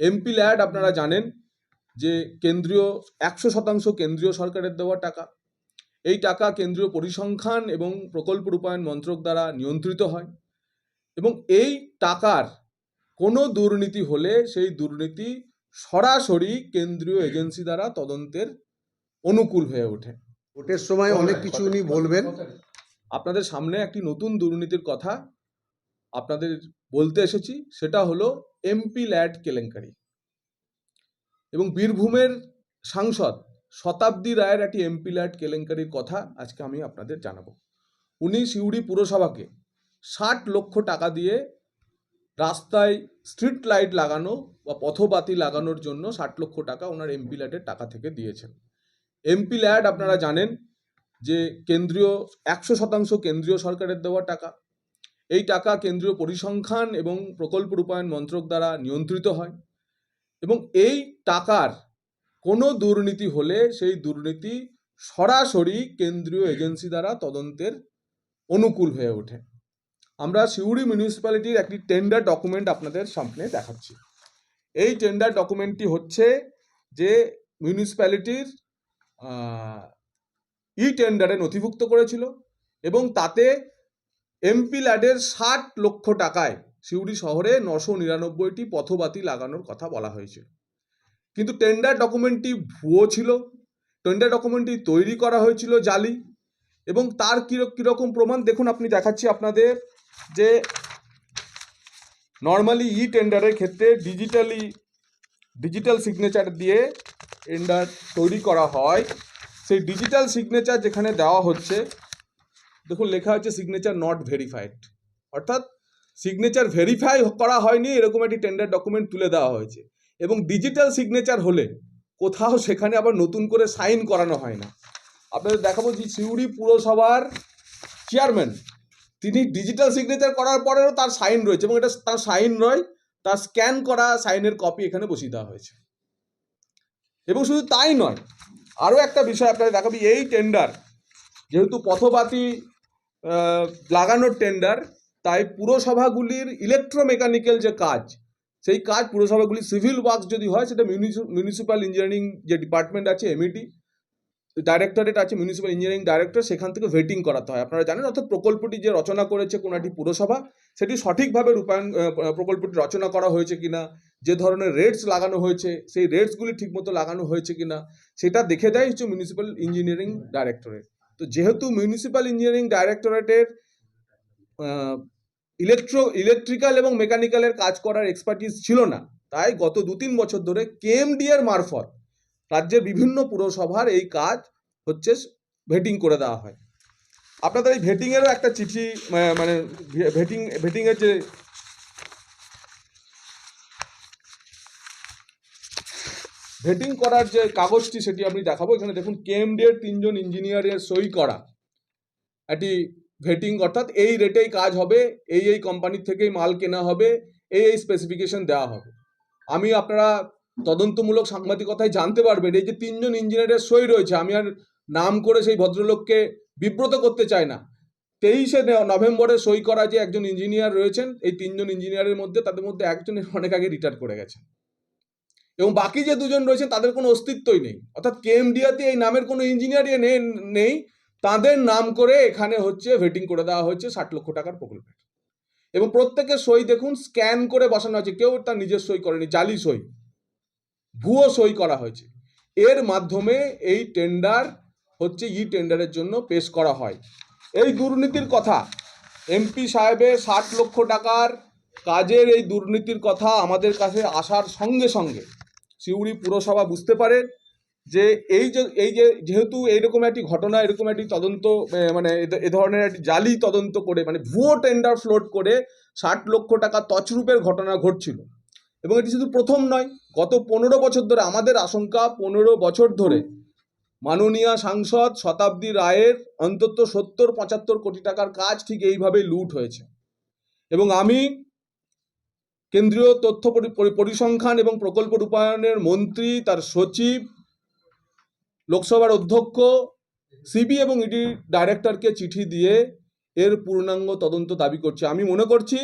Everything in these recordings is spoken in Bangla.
এমপি ল্যাড আপনারা জানেন যে কেন্দ্রীয় একশো শতাংশ কেন্দ্রীয় সরকারের দেওয়া টাকা। এই টাকা কেন্দ্রীয় পরিসংখ্যান এবং প্রকল্প রূপায়ণ মন্ত্রক দ্বারা নিয়ন্ত্রিত হয় এবং এই টাকার কোনো দুর্নীতি হলে সেই দুর্নীতি সরাসরি কেন্দ্রীয় এজেন্সি দ্বারা তদন্তের অনুকূল হয়ে ওঠে। ভোটের সময় অনেক কিছু উনি বলবেন। আপনাদের সামনে একটি নতুন দুর্নীতির কথা আপনাদের বলতে এসেছি, সেটা হলো এমপি ল্যাড কেলেঙ্কারি। এবং বীরভূমের সাংসদ শতাব্দী রায়ের একটি এমপি ল্যাড কেলেঙ্কারির কথা আজকে আমি আপনাদের জানাব। উনি সিউড়ি পুরসভাকে ষাট লক্ষ টাকা দিয়ে রাস্তায় স্ট্রিট লাইট লাগানো বা পথবাতি লাগানোর জন্য ষাট লক্ষ টাকা ওনার এমপি ল্যাডের টাকা থেকে দিয়েছেন। এমপি ল্যাড আপনারা জানেন যে কেন্দ্রীয়, একশো শতাংশ কেন্দ্রীয় সরকারের দেওয়া টাকা এই টাকা কেন্দ্রীয় পরিসংখ্যান এবং প্রকল্প রূপায়ণ মন্ত্রক দ্বারা নিয়ন্ত্রিত হয় এবং এই টাকার কোনো দুর্নীতি হলে সেই দুর্নীতি সরাসরি কেন্দ্রীয় এজেন্সি দ্বারা তদন্তের অনুকূল হয়ে ওঠে। আমরা সিউড়ি মিউনিসিপ্যালিটির একটি টেন্ডার ডকুমেন্ট আপনাদের সামনে দেখাচ্ছি। এই টেন্ডার ডকুমেন্টটি হচ্ছে যে মিউনিসিপ্যালিটির ই টেন্ডারে নথিভুক্ত করেছিল এবং তাতে এমপি ল্যাডের ষাট লক্ষ টাকায় সিউড়ি শহরে নশো নিরানব্বইটি পথবাতি লাগানোর কথা বলা হয়েছিল কিন্তু টেন্ডার ডকুমেন্টটি ভুয়ো ছিল, টেন্ডার ডকুমেন্টটি তৈরি করা হয়েছিল জালি, এবং তার কিরক কীরকম প্রমাণ? দেখুন, আপনি দেখাচ্ছি আপনাদের যে নর্মালি ই টেন্ডারের ক্ষেত্রে ডিজিটালি ডিজিটাল সিগনেচার দিয়ে টেন্ডার তৈরি করা হয়। সেই ডিজিটাল সিগনেচার যেখানে দেওয়া হচ্ছে দেখুন, লেখা হচ্ছে সিগনেচার নট ভেরিফাইড অর্থাৎ সিগনেচার ভেরিফাই করা হয়নি, এরকম একটি টেন্ডার ডকুমেন্ট তুলে দেওয়া হয়েছে। এবং ডিজিটাল সিগনেচার হলে কোথাও সেখানে আবার নতুন করে সাইন করানো হয় না। আপনাদের দেখাবো যে সিউড়ি পুরসভার চেয়ারম্যান তিনি ডিজিটাল সিগনেচার করার পরেও তার সাইন রয়েছে এবং এটা তার সাইন নয়, তার স্ক্যান করা সাইনের কপি এখানে বসিয়ে দেওয়া হয়েছে। এবং শুধু তাই নয়, আরও একটা বিষয় আপনাদের দেখাবি, এই টেন্ডার যেহেতু পথবাতি লাগানোর টেন্ডার তাই পুরসভাগুলির ইলেকট্রোমেকানিক্যাল যে কাজ, সেই কাজ পুরসভাগুলি সিভিল ওয়ার্কস যদি হয়, সেটা মিউনিসিপ্যাল ইঞ্জিনিয়ারিং যে ডিপার্টমেন্ট আছে এমইডি ডাইরেক্টরেট আছে মিউনিসিপ্যাল ইঞ্জিনিয়ারিং ডাইরেক্টর সেখান থেকে ভেটিং করাতে হয়। আপনারা জানেন, অর্থাৎ প্রকল্পটি যে রচনা করেছে কোনো একটি পুরসভা, সেটি সঠিকভাবে রূপায়ণ প্রকল্পটি রচনা করা হয়েছে কিনা, যে ধরনের রেটস লাগানো হয়েছে, সেই রেটসগুলি ঠিকমতো লাগানো হয়েছে কিনা, সেটা দেখে দেয় হচ্ছে মিউনিসিপ্যাল ইঞ্জিনিয়ারিং ডাইরেক্টরেট তো যেহেতু মিউনিসিপ্যাল ইঞ্জিনিয়ারিং ডাইরেক্টরেটের ইলেকট্রো ইলেকট্রিক্যাল এবং মেকানিক্যালের কাজ করার এক্সপার্টিস ছিল না, তাই গত দু তিন বছর ধরে কেএমডি এর মারফত রাজ্যের বিভিন্ন পুরসভার এই কাজ হচ্ছে ভেটিং করে দেওয়া হয়। আপনাদের এই ভেটিংয়েরও একটা চিঠি মানে ভেটিং ভেটিংয়ের যে ভেটিং করার যে কাগজটি সেটি আমি দেখাবো। এখানে দেখুন কেএমডি এর তিনজন ইঞ্জিনিয়ারের সই করা একটি ভেটিং অর্থাৎ এই রেটেই কাজ হবে, এই এই কোম্পানির থেকেই মাল কেনা হবে, এই এই স্পেসিফিকেশন দেওয়া হবে। আমি আপনারা তদন্তমূলক সাংবাদিকতায় জানতে পারবেন, এই যে তিনজন ইঞ্জিনিয়ারের সই রয়েছে, আমি আর নাম করে সেই ভদ্রলোককে বিব্রত করতে চাই না। তেইশে নভেম্বরে সই করা যে একজন ইঞ্জিনিয়ার রয়েছেন, এই তিনজন ইঞ্জিনিয়ারের মধ্যে, তাদের মধ্যে একজনের অনেক আগে রিটায়ার করে গেছে এবং বাকি যে দুজন রয়েছেন, তাদের কোনো অস্তিত্বই নেই। অর্থাৎ কেএমডিআতে এই নামের কোনো ইঞ্জিনিয়ারই নেই তাদের নাম করে এখানে হচ্ছে ভেটিং করে দেওয়া হয়েছে ষাট লক্ষ টাকার প্রকল্পের এবং প্রত্যেকের সই দেখুন স্ক্যান করে বসানো হয়েছে কেউ তার নিজের সই করেনি, জালি সই। ভুয়ো সই করা হয়েছে। এর মাধ্যমে এই টেন্ডার হচ্ছে ই টেন্ডারের জন্য পেশ করা হয়। এই দুর্নীতির কথা এমপি সাহেবের ষাট লক্ষ টাকার কাজের এই দুর্নীতির কথা আমাদের কাছে আসার সঙ্গে সঙ্গে সিউড়ি পুরসভা বুঝতে পারে যে এই যে এই যে যেহেতু এইরকম একটি ঘটনা, এরকম একটি তদন্ত মানে এ- ধরনের একটি জালি তদন্ত করে মানে ভুয়ো টেন্ডার ফ্লোট করে ষাট লক্ষ টাকা তছরূপের ঘটনা ঘটছিল। এবং এটি শুধু প্রথম নয়, গত পনেরো বছর ধরে আমাদের আশঙ্কা, পনেরো বছর ধরে মাননীয় সাংসদ শতাব্দী রায়ের অন্তত সত্তর, পঁচাত্তর কোটি টাকার কাজ ঠিক এইভাবে লুট হয়েছে। এবং আমি কেন্দ্রীয় তথ্য পরি- পরি- পরিসংখ্যান এবং প্রকল্প রূপায়ণের মন্ত্রী, তার সচিব, লোকসভার অধ্যক্ষ, সিবি এবং ইডি ডাইরেক্টরকে চিঠি দিয়ে এর পূর্ণাঙ্গ তদন্ত দাবি করছে। আমি মনে করছি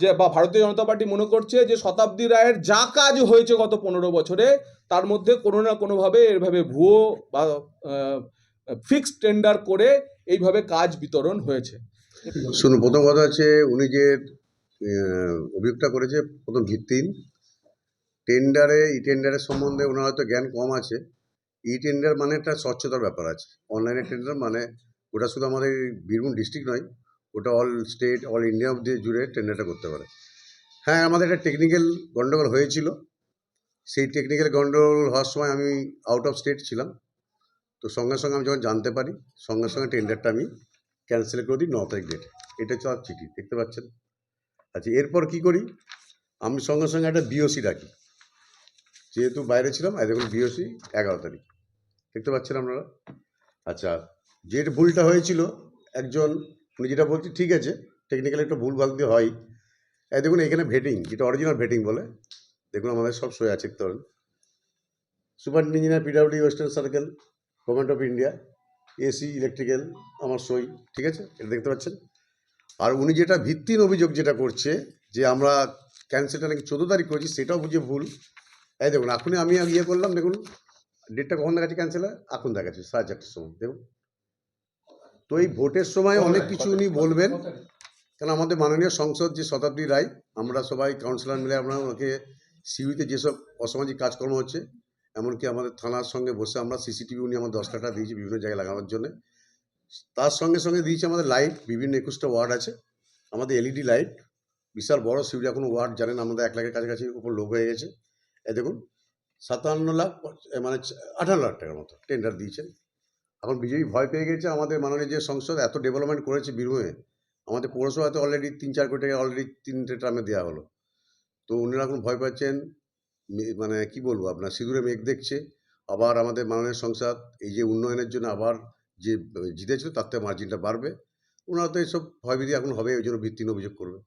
যে, বা ভারতীয় জনতা পার্টি মনে করছে যে, শতাব্দী রায়ের যা কাজ হয়েছে গত পনেরো বছরে, তার মধ্যে কোনো না কোনোভাবে এভাবে ভুয়ো বা ফিক্সড টেন্ডার করে এইভাবে কাজ বিতরণ হয়েছে। শুনুন, প্রথম কথা হচ্ছে, উনি যে অভিযোগটা করেছে, প্রথম ভিত্তিহীন। টেন্ডারে, ই টেন্ডারের সম্বন্ধে ওনার হয়তো জ্ঞান কম আছে। ই টেন্ডার মানে একটা স্বচ্ছতার ব্যাপার আছে। অনলাইনে টেন্ডার মানে ওটা শুধু আমাদের বীরভূম ডিস্ট্রিক্ট নয়, ওটা অল স্টেট, অল ইন্ডিয়া অব্দি জুড়ে টেন্ডারটা করতে পারে। হ্যাঁ আমাদের একটা টেকনিক্যাল গন্ডগোল হয়েছিল। সেই টেকনিক্যাল গন্ডগোল হওয়ার সময় আমি আউট অফ স্টেট ছিলাম। তো সঙ্গে সঙ্গে আমি যখন জানতে পারি, সঙ্গে সঙ্গে টেন্ডারটা আমি ক্যান্সেল করে দিই ন তারিখ ডেটে এটা হচ্ছে চিঠি, দেখতে পাচ্ছেন? আচ্ছা এরপর কি করি? আমি সঙ্গে সঙ্গে একটা বিওসি রাখি যেহেতু বাইরে ছিলাম আর দেখুন বিওসি এগারো তারিখ। দেখতে পাচ্ছেন আপনারা? আচ্ছা যে ভুলটা হয়েছিল, একজন, উনি যেটা বলছি, ঠিক আছে টেকনিক্যালি একটু ভুল ভালো দিয়ে হয়। এই দেখুন, এখানে ভেটিং যেটা অরিজিনাল ভেটিং বলে, দেখুন আমাদের সব সই আছে পারেন। Super engineer PWD western circle government of India AC electrical আমার সই, ঠিক আছে? এটা দেখতে পাচ্ছেন? আর উনি যেটা ভিত্তির অভিযোগ যেটা করছে, যে আমরা ক্যান্সেলটা নাকি চোদ্দ তারিখ করেছি, সেটাও বুঝে ভুল। এই দেখুন, এখনই আমি ইয়ে করলাম, দেখুন, ডেটটা কখন দেখাচ্ছে ক্যান্সেল এখন দেখাচ্ছে, সাড়ে চারটের সময়, দেখুন। তো এই ভোটের সময় অনেক কিছু উনি বলবেন কারণ আমাদের মাননীয় সংসদ যে শতাব্দী রায়, আমরা সবাই কাউন্সিলর মিলে আমরা ওনাকে সিউইতে যেসব অসামাজিক কাজকর্ম হচ্ছে, এমনকি আমাদের থানার সঙ্গে বসে আমরা সিসিটিভি উনি আমার দশ টাকা দিয়েছি বিভিন্ন জায়গায় লাগানোর জন্য। তার সঙ্গে সঙ্গে দিয়েছে আমাদের লাইট, বিভিন্ন একুশটা ওয়ার্ড আছে। আমাদের এলইডি লাইট, বিশাল বড় সিউড়ি এখন ওয়ার্ড জানেন আমাদের এক লাখের কাছাকাছি উপর লোক হয়ে গেছে। এই দেখুন, সাতান্ন লাখ মানে আঠান্ন লাখ টাকার মতো টেন্ডার দিয়েছেন এখন বিজেপি ভয় পেয়ে গেছে আমাদের মাননীয় যে সংসদ এত ডেভেলপমেন্ট করেছে বীরভূমে। আমাদের পৌরসভাতে অলরেডি তিন চার কোটি টাকা অলরেডি তিনটে ট্রামে দেওয়া হলো। তো উনারা এখন ভয় পাচ্ছেন মানে কি বলব আপনার, সিঁদুরে মেঘ দেখছে। আবার আমাদের মাননীয় সংসদ এই যে উন্নয়নের জন্য আবার যে জিতেছিল তার থেকে মার্জিনটা বাড়বে। ওনারা তো এইসব ভয়ভীতি এখন হবে, ওই জন্য ভিত্তিহীন অভিযোগ করবে।